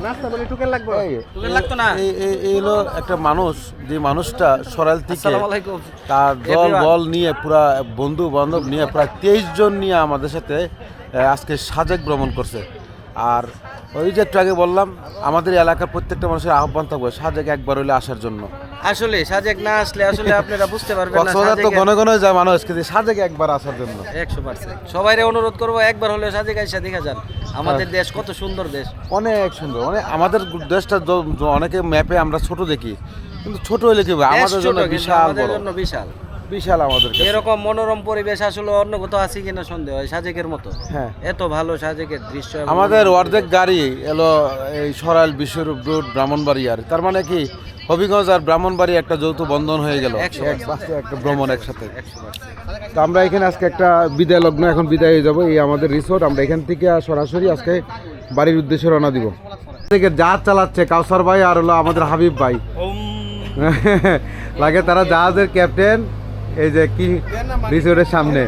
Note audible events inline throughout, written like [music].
নাস্তা বলে টুকেন লাগবে? টুকেন লাগতো না? এই এই- এই হলো একটা মানুষ যে মানুষটা সরাইল থেকে তার দল বল নিয়ে পুরা বন্ধু বান্ধব নিয়ে প্রায় তেইশ জন নিয়ে আমাদের সাথে আজকে সাজেক ভ্রমণ করছে। আর ওই যে একটু আগে বললাম আমাদের এলাকার প্রত্যেকটা মানুষের আহ্বান থাকবে সাজেক একবার হইলে আসার জন্য। আসলে সাজেক না আসলে আসলে [laughs] আপনারা বুঝতে পারবেন না কক্সবাজার তো ঘন ঘন যায় মানুষ কিন্তু সাজেক একবার আসার জন্য। একশো পার্সেন্ট। সবাই অনুরোধ করব একবার হলে সাজেক আইসা দেখা যান। আমাদের দেশ কত সুন্দর দেশ। অনেক সুন্দর অনেক আমাদের দেশটা অনেকে ম্যাপে আমরা ছোট দেখি কিন্তু ছোট হলে কি? আমাদের জন্য বিশাল বড়। বিশাল। বিশাল আমাদের এরকম মনোরম পরিবেশ আসলে অন্য কোথাও আছে কিনা সন্দেহ হয় সাজেকের মতো। হ্যাঁ। এত ভালো সাজেকের দৃশ্য আমাদের অর্ধেক গাড়ি এলো এই সরাইল বিশ্বরূপ রোড ব্রাহ্মণবাড়িয়ার। তার মানে কি হবিগঞ্জ আর ব্রাহ্মণবাড়ি একটা যৌথ বন্ধন হয়ে গেল। একটা ভ্রমণ একসাথে। তো আমরা এখানে আজকে একটা বিদায় লগ্ন এখন বিদায় হয়ে যাব। এই আমাদের রিসোর্ট আমরা এখান থেকে সরাসরি আজকে বাড়ির উদ্দেশ্যে রওনা দিব। থেকে জাহাজ চালাচ্ছে কাউসার ভাই আর হলো আমাদের হাবিব ভাই। লাগে তারা জাহাজের ক্যাপ্টেন। এই যে কি রিসোর্টের সামনে।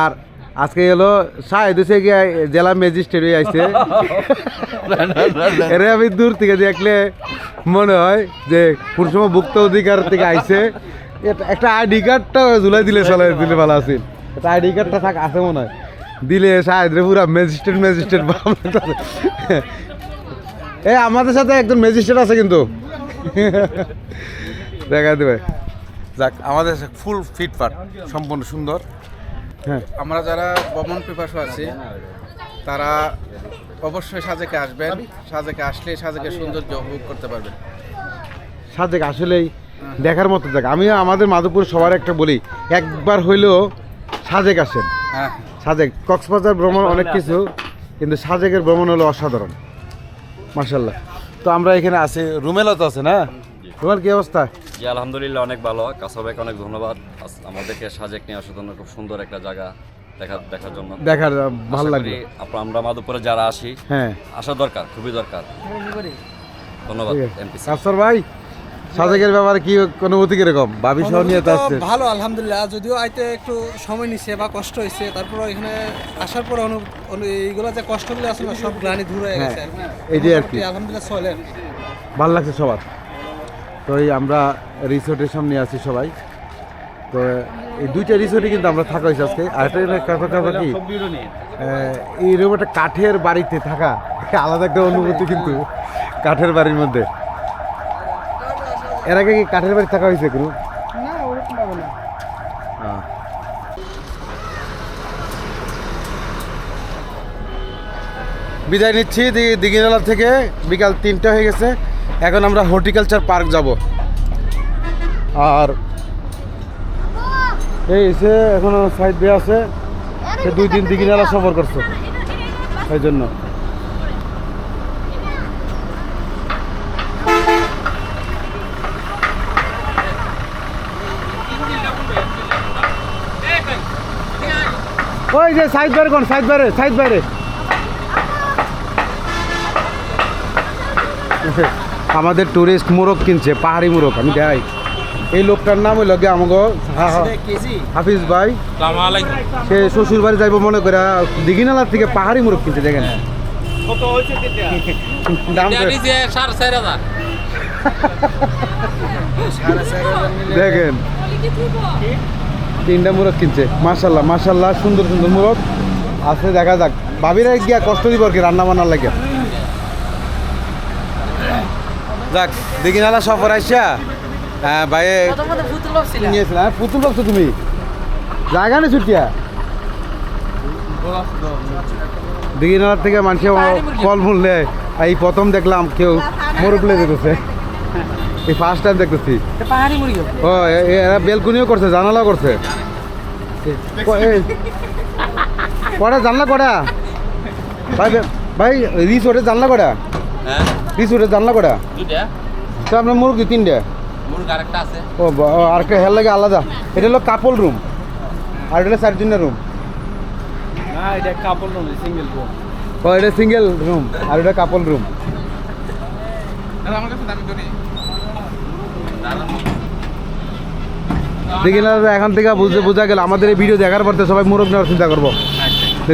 আর আজকে হলো সাহেদ হচ্ছে গিয়ে জেলা ম্যাজিস্ট্রেট হয়ে আইছে। এরে আমি দূর থেকে দেখলে মনে হয় যে কোন ভুক্ত অধিকার থেকে আইছে। একটা আইডি কার্ডটা ঝুলাই দিলে চলে, দিলে ভালো আছিল একটা আইডি কার্ডটা থাক আছে মনে হয়। দিলে সাহেদ রে পুরা ম্যাজিস্ট্রেট ম্যাজিস্ট্রেট এ আমাদের সাথে একজন ম্যাজিস্ট্রেট আছে কিন্তু। দেখা দেবে। যাক আমাদের ফুল ফিটফাট সম্পূর্ণ সুন্দর। হ্যাঁ। আমরা যারা ভ্রমণ পিপাসু আছি তারা অবশ্যই সাজেকে আসবেন। সাজেকে আসলে সাজেকে সৌন্দর্য উপভোগ করতে পারবেন। সাজেক আসলেই দেখার মতো জায়গা। আমি আমাদের মাধবপুর সবার একটা বলি একবার হইলেও সাজেক আসেন। হ্যাঁ। সাজেক কক্সবাজার ভ্রমণ অনেক কিছু কিন্তু সাজেকের ভ্রমণ হলো অসাধারণ। মার্শাল্লাহ তো আমরা এখানে আছি রুমেলও তো আছে না? তোমার কি অবস্থা? জি আলহামদুলিল্লাহ অনেক ভালো। কাসাবেকে অনেক ধন্যবাদ। আমাদেরকে সাজেক নিয়ে আসার জন্য খুব সুন্দর একটা জায়গা দেখা দেখার জন্য। দেখার ভালো লাগবে। করি আমরা মাধবপুরে যারা আসি হ্যাঁ। আসা দরকার খুবই দরকার। ধন্যবাদ। এমপি আফসর ভাই সাজেকের ব্যাপারে কি অনুভূতি কীরকম? ভাবি সহ নিয়ে তো আসছে। ভালো আলহামদুলিল্লাহ। যদিও আইতে একটু সময় নিছে বা কষ্ট হয়েছে তারপর এখানে আসার পর এইগুলো যে কষ্টগুলো আছে না সব গ্লানি দূর হয়ে গেছে। আর কি। এইটাই আর কি। আলহামদুলিল্লাহ চলে ভালো লাগছে সবার। তো এই আমরা রিসোর্টের সামনে আছি সবাই। তো এই দুইটা রিসোর্টে কিন্তু আমরা থাকা হয়েছে আজকে। আর একটা কথা কথা কি? এইরকম একটা কাঠের বাড়িতে থাকা। আলাদা একটা অনুভূতি কিন্তু কাঠের বাড়ির মধ্যে। এর আগে কি কাঠের বাড়ি থাকা হয়েছে কোনো? বিদায় নিচ্ছি দিঘিনালা থেকে। বিকাল তিনটা হয়ে গেছে। এখন আমরা হর্টিকালচার পার্ক যাব। আর এই সে এখনও সাইড দিয়ে আছে, সে দুই দিন দিঘিনালা সফর করছে। এই জন্য। ওই যে সাইড বাইরে কোন সাইড বাইরে সাইড বাইরে আমাদের টুরিস্ট মোরগ কিনছে, পাহাড়ি মোরগ, আমি দেখাই। এই লোকটার নাম হইল গিয়ে আমাকে হাফিজ ভাই। সে শ্বশুর বাড়ি যাইব মনে করে দিঘিনালার থেকে পাহাড়ি মোরগ কিনছে, দেখেন। দেখেন। তিনটা মোরগ কিনছে মার্শাল্লাহ মার্শাল্লাহ সুন্দর সুন্দর মোরগ। আছে, দেখা যাক। ভাবিরা গিয়া কষ্ট দিব আর কি, রান্না বান্নার লাগে। যাক দেখি নালা সফর আইসা। হ্যাঁ ভাই নিয়েছিলাম হ্যাঁ, পুতুল ভাবছ তুমি? জায়গা নেই ছুটিয়া? দিঘিনালার থেকে মানুষ ফল মূল নেয়। এই প্রথম দেখলাম কেউ মোরগ। লে যেতেছে এই ফার্স্ট টাইম দেখতেছি। ও এরা বেলকুনিও করছে জানালাও করছে। কটা জানলা কটা? ভাই ভাই রিসোর্টে জানলা কটা? হ্যাঁ? রিসোর্টে জানলা কটা? দুইটা। তো আপনার মুরগি তিনটে? মুরগ আরেকটা আছে। ও আরেকটা হেয়ার লাগে আলাদা। এটা হলো কাপল রুম আর এটা হলো চারজনের রুম ও এটা সিঙ্গেল রুম আর এটা কাপল রুম আমার কাছে দামি করি দিঘিনালা এখন থেকে বুঝে বোঝা গেল আমাদের এই ভিডিও দেখার পর তো সবাই মোরগ নেওয়ার চিন্তা করব।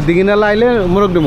দিঘিনালা আইলে মোরগ নেব।